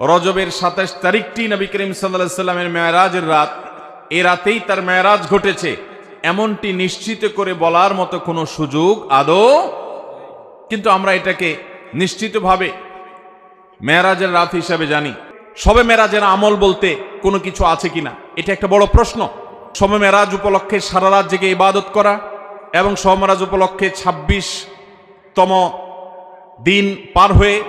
রজবের সাতাশ তারিখটি নবী করিম সাল্লাহ সাল্লামের মেয়ারাজের রাত। এ রাতেই তার মেয়ারাজ ঘটেছে। এমনটি নিশ্চিত করে বলার মতো কোনো সুযোগ আদৌ কিন্তু আমরা এটাকে নিশ্চিতভাবে মেয়ারাজের রাত হিসাবে জানি। সবে মেরাজের আমল বলতে কোনো কিছু আছে কিনা? এটা একটা বড় প্রশ্ন। সবে মেরাজ উপলক্ষে সারা রাত জেগে ইবাদত করা এবং সবে মেরাজ উপলক্ষে ২৬ তম দিন পার হয়ে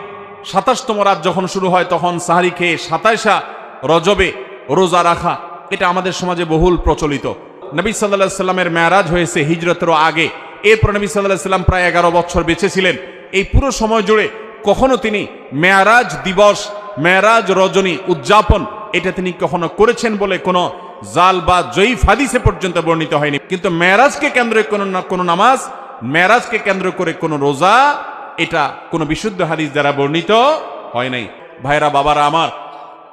সাতাশতম রাত যখন শুরু হয়, তখন সাহারি খেয়ে সাতাইশা রজবে রোজা রাখা। এটা আমাদের সমাজে বহুল প্রচলিত। নবী সাল্লাহ সাল্লামের মেয়ারাজ হয়েছে হিজরতেরও আগে। এরপর নবী সাল্লাহ সাল্লাম প্রায় এগারো বছর বেঁচে ছিলেন। এই পুরো সময় জুড়ে কখনো তিনি মেয়ারাজ দিবস, মেয়ারাজ রজনী উদযাপন, এটা তিনি কখনো করেছেন বলে কোনো জাল বা জয়ীফ হাদিসে পর্যন্ত বর্ণিত হয়নি। কিন্তু মেয়ারাজকে কেন্দ্র কোনো না- কোনো নামাজ, মেয়ারাজকে কেন্দ্র করে কোনো রোজা এটা কোনো বিশুদ্ধ হাদিস দ্বারা বর্ণিত হয় নাই। ভাইরা, বাবারা আমার,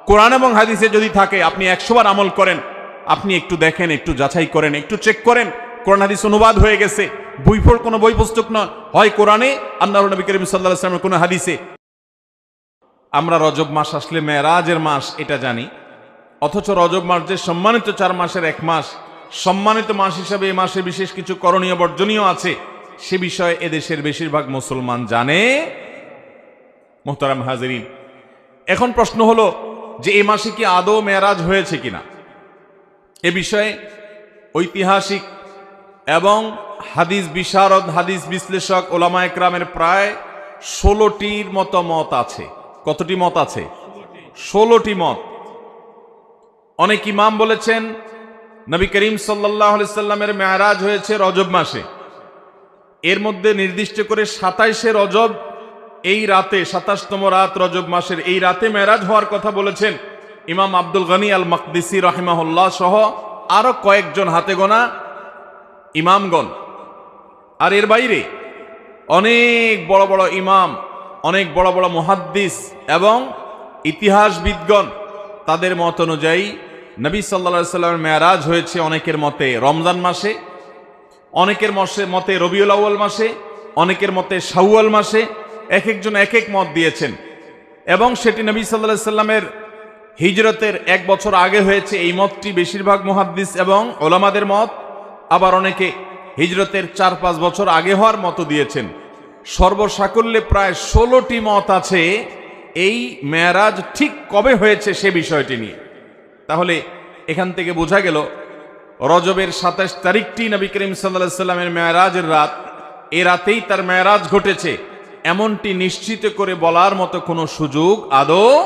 কোরআন এবং হাদিসে যদি থাকে, আপনি একশোবার আমল করেন, আপনি একটু দেখেন, একটু যাচাই করেন, একটু চেক করেন, কোরআন, হাদিস অনুবাদ হয়ে গেছে, বই পড় কোনো বই পুস্তক নয়। হয় কোরআনে, আল্লাহ নবী করিম সাল্লাহ আসলামের কোনো হাদিসে, আমরা রজব মাস আসলে মেয়েরাজের মাস, এটা জানি। অথচ রজব মাস যে সম্মানিত চার মাসের এক মাস, সম্মানিত মাস হিসাবে এই মাসে বিশেষ কিছু করণীয় বর্জনীয় আছে। সে বিষয়ে এদেশের বেশিরভাগ মুসলমান জানে। মোহতারাম হাজিরিন, এখন প্রশ্ন হলো যে এ মাসে কি আদৌ মেয়ারাজ হয়েছে কিনা? এ বিষয়ে ঐতিহাসিক এবং হাদিস বিশারদ, হাদিস বিশ্লেষক, ওলামা একরামের প্রায় ষোলোটির মতো মত আছে। কতটি মত আছে? ষোলোটি মত। অনেক ইমাম বলেছেন, নবী করিম সাল্লাহ সাল্লামের মেয়ারাজ হয়েছে রজব মাসে। এর মধ্যে নির্দিষ্ট করে সাতাইশে রজব এই রাতে, সাতাশতম রাত রজব মাসের এই রাতে মেরাজ হওয়ার কথা বলেছেন ইমাম আব্দুল গনি আল মকদিসি রহিমাহুল্লাহ সহ আরও কয়েকজন হাতে গোনা ইমামগণ। আর এর বাইরে অনেক বড় বড় ইমাম, অনেক বড় বড় মুহাদ্দিস এবং ইতিহাসবিদগণ তাদের মত অনুযায়ী নবী সাল্লা সাল্লামের মেয়ারাজ হয়েছে অনেকের মতে রমজান মাসে। অনেকের মসে মতে রবিউল আউ্য়াল মাসে, অনেকের মতে শাওয়াল মাসে এক একজন এক এক মত দিয়েছেন। এবং সেটি নবী সাল্লাহ সাল্লামের হিজরতের এক বছর আগে হয়েছে। এই মতটি বেশিরভাগ মুহাদ্দিস এবং ওলামাদের মত। আবার অনেকে হিজরতের চার পাঁচ বছর আগে হওয়ার মতো দিয়েছেন। সর্বসাকল্যে প্রায় ষোলোটি মত আছে। এই মেয়ারাজ ঠিক কবে হয়েছে সে বিষয়টি নিয়ে। তাহলে এখান থেকে বোঝা গেল রজবের সাতাশ তারিখটি নবী করিম সাল্লা সাল্লামের মেয়ারাজের রাত। এ রাতেই তার মেয়ারাজ ঘটেছে। এমনটি নিশ্চিত করে বলার মতো কোনো সুযোগ আদৌ